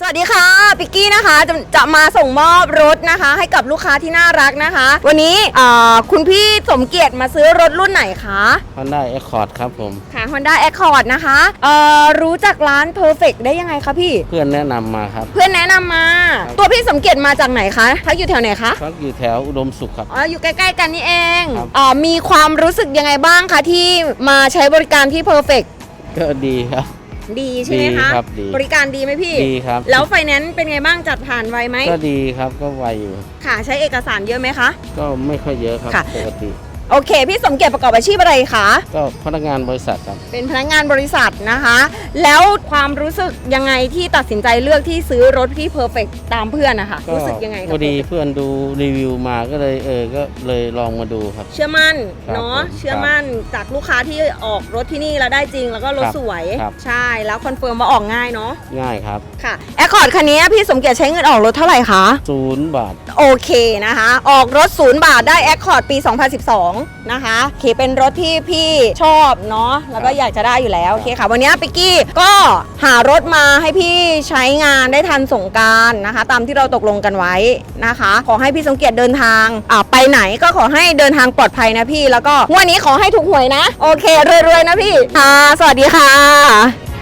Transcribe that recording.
สวัสดีค่ะปิกกี้นะคะจะจะมาส่งมอบรถนะคะ ให้กับลูกค้าที่น่ารักนะคะ วันนี้อ่าคุณพี่สมเกียรติมาซื้อรถรุ่นไหนคะ Honda Accord ครับผม ค่ะ Honda Accord นะคะเอ่อรู้จักร้าน Perfect ได้ยังไงคะพี่ เพื่อนแนะนำมาครับ เพื่อนแนะนำมา ครับ ตัวพี่สมเกียรติมาจากไหนคะพักอยู่แถวไหนคะพักอยู่แถวอุดมสุขครับ อ๋ออยู่ใกล้ๆกันนี่เองครับอ่ามีความรู้สึกยังไงบ้างคะที่มาใช้บริการที่ Perfect ก็ดีครับ ดีใช่ไหมคะ ดีครับดีบริการดีไหมพี่ ดีครับ แล้วไฟแนนซ์เป็นไงบ้างจัดผ่านไวไหมก็ดีครับก็ไวอยู่ ค่ะ ใช้เอกสารเยอะไหมคะ ก็ไม่ค่อยเยอะครับค่ะ ปกติ โอเค พี่สมเกียรติประกอบอาชีพอะไรคะก็พนักงานบริษัทครับ เป็นพนักงานบริษัทนะคะ แล้วความรู้สึกยังไงที่ตัดสินใจเลือกที่ซื้อรถที่เพอร์เฟกตามเพื่อนนะคะก็รู้สึกยังไงกับพอดี Perfect? เพื่อนดูรีวิวมาก็เลยเออก็เลยลองมาดูครับ เชื่อมั่นครับเนาะผมเชื่อมั่นจากลูกค้าที่ออกรถที่นี่แล้วได้จริงแล้วก็รถครับสวย ครับ ใช่แล้วคอนเฟิร์มว่าออกง่ายเนาะง่ายครับค่ะแอคคอร์ดคันนี้พี่สมเกียรติใช้เงินออกรถเท่าไหร่คะ ศูนย์บาท โอเคนะคะ ออกรถศูนย์บาทได้ Accord ปี 2012นะคะโอเคเป็นรถที่พี่ชอบเนาะแล้วก็ครับอยากจะได้อยู่แล้วโอเคค่ะ วันนี้ปิกกี้ก็หารถมาให้พี่ใช้งานได้ทันสงกรารนะคะ ตามที่เราตกลงกันไว้นะคะ ขอให้พี่สมเกียรติเดินทางอ่าไปไหนก็ขอให้เดินทางปลอดภัยนะพี่ แล้วก็งวันนี้ขอให้ถูกหวยนะ โอเครวยๆนะพี่ค่ะสวัสดีค่ะ